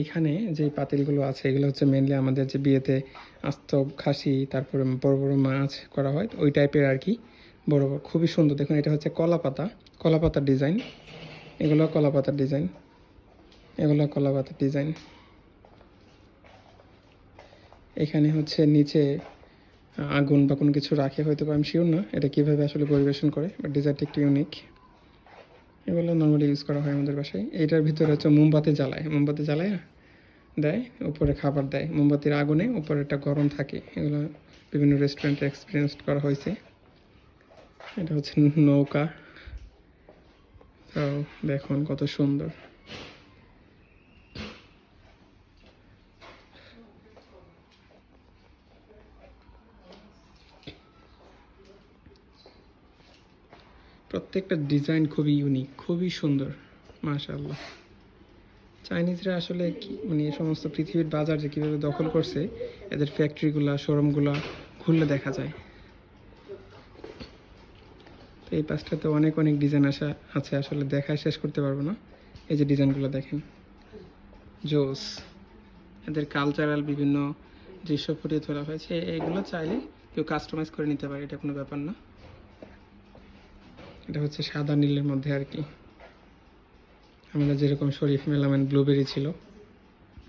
এইখানে যে পাতিলগুলো আছে, এগুলো হচ্ছে মেনলি আমাদের যে বিয়েতে আস্ত খাসি, তারপরে বড় বড় মাছ করা হয়, ওই টাইপের আর কি। বড় বড়, খুবই সুন্দর। দেখুন, এটা হচ্ছে কলা পাতা, কলা পাতার ডিজাইন এগুলো কলা পাতার ডিজাইন এগুলো কলা পাতার ডিজাইন এখানে হচ্ছে নিচে আগুন বা কোনো কিছু রাখে হয়তো বা আমি শিওর না। এটা কীভাবে আসলে পরিবেশন করে বাট ডিজাইনটা একটু ইউনিক এগুলো নর্মালি ইউজ করা হয় আমাদের বাসায়। এটার ভিতরে হচ্ছে মোমবাতি জ্বালায়। মোমবাতি জ্বালায়, দেয়, উপরে খাবার দেয়। মোমবাতির আগুনে উপরে একটা গরম থাকে। এগুলো বিভিন্ন রেস্টুরেন্টে এক্সপিরিয়েন্স করা হয়েছে। এটা হচ্ছে নৌকা। তো দেখুন কত সুন্দর। প্রত্যেকটা ডিজাইন খুবই ইউনিক খুবই সুন্দর, মাশাআল্লাহ। চাইনিজরা আসলে মানে সমস্ত পৃথিবীর বাজার যে কীভাবে দখল করছে, এদের ফ্যাক্টরিগুলা শোরুমগুলা খুললে দেখা যায়। তো এই পাশটাতে অনেক অনেক ডিজাইন আসা, আছে, আসলে দেখায় শেষ করতে পারব না। এই যে ডিজাইনগুলো দেখেন। জোস এদের কালচারাল বিভিন্ন দৃশ্য ফুটিয়ে তোলা হয়েছে। এগুলো চাইলে কেউ কাস্টমাইজ করে নিতে পারে, এটা কোনো ব্যাপার না। এটা হচ্ছে সাদা নীলের মধ্যে আর কি। আমাদের যেরকম শরীফ মেলামেন ব্লুবেরি ছিল।